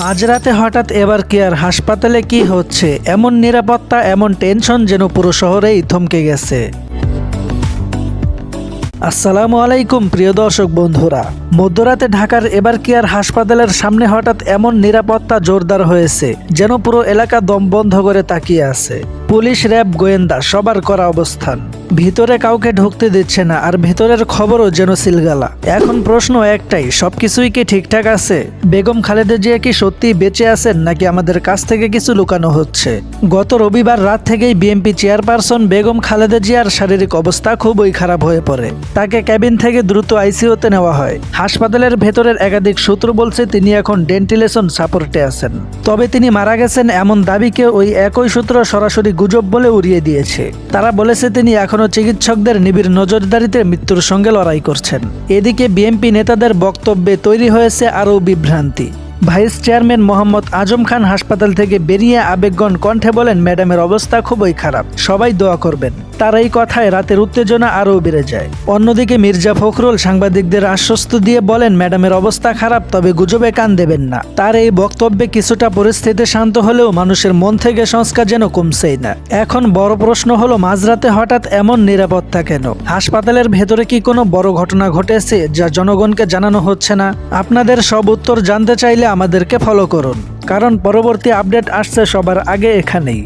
মাঝরাতে হঠাৎ এবার কি আর হাসপাতালে কি হচ্ছে? এমন নিরাপত্তা, এমন টেনশন যেন পুরো শহরেই থমকে গেছে। আসসালামু আলাইকুম, প্রিয় দর্শক বন্ধুরা। মধ্যরাতে ঢাকার এবার কি আর হাসপাতালের সামনে হঠাৎ এমন নিরাপত্তা জোরদার হয়েছে যেন পুরো এলাকা দম বন্ধ করে তাকিয়ে আছে? পুলিশ, র্যাব, গোয়েন্দা, সবার করা অবস্থান। ভিতরে কাউকে ঢুকতে দিচ্ছে না, আর ভেতরের খবরও যেন সিলগালা। এখন প্রশ্ন একটাই, সবকিছুই কি ঠিকঠাক আছে? বেগম খালেদা জিয়া কি সত্যি বেঁচে আছেন, নাকি আমাদের কাছ থেকে কিছু লুকানো হচ্ছে? গত রবিবার রাত থেকেই বিএনপি চেয়ারপারসন বেগম খালেদা জিয়ার শারীরিক অবস্থা খুবই খারাপ হয়ে পড়ে। তাকে ক্যাবিন থেকে দ্রুত আইসিইউতে নেওয়া হয়। হাসপাতালের ভেতরের একাধিক সূত্র বলছে, তিনি এখন ডেন্টিলেশন সাপোর্টে আছেন। তবে তিনি মারা গেছেন এমন দাবিকে ওই একই সূত্র সরাসরি গুজব বলে উড়িয়ে দিয়েছে। তারা বলেছে, তিনি এখনও চিকিৎসকদের নিবিড় নজরদারিতে মৃত্যুর সঙ্গে লড়াই করছেন। এদিকে বিএনপি নেতাদের বক্তব্যে তৈরি হয়েছে আরও বিভ্রান্তি। ভাইস চেয়ারম্যান মোহাম্মদ আজম খান হাসপাতাল থেকে বেরিয়ে আবেগগণ কণ্ঠে বলেন, ম্যাডামের অবস্থা খুবই খারাপ। সবাই দোয়া করবেন। তার এই কথায় রাতের উত্তেজনা আরও বেড়ে যায়। অন্যদিকে মির্জা ফখরুল সাংবাদিকদের আশ্বস্ত দিয়ে বলেন, ম্যাডামের অবস্থা খারাপ, তবে গুজবে কান দেবেন না। তার এই বক্তব্যে কিছুটা পরিস্থিতি শান্ত হলেও মানুষের মন থেকে সংস্কার যেন কমছেই না। এখন বড় প্রশ্ন হলো, মাঝরাতে হঠাৎ এমন নিরাপত্তা কেন? হাসপাতালের ভেতরে কি কোনো বড় ঘটনা ঘটেছে যা জনগণকে জানানো হচ্ছে না? আপনাদের সব উত্তর জানতে চাইলে আমাদেরকে ফলো করুন, কারণ পরবর্তী আপডেট আসছে সবার আগে এখানেই।